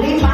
Lima.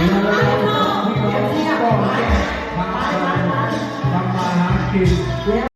มาหาเงินมาหาเงินมาหาเงินมาหาเงิน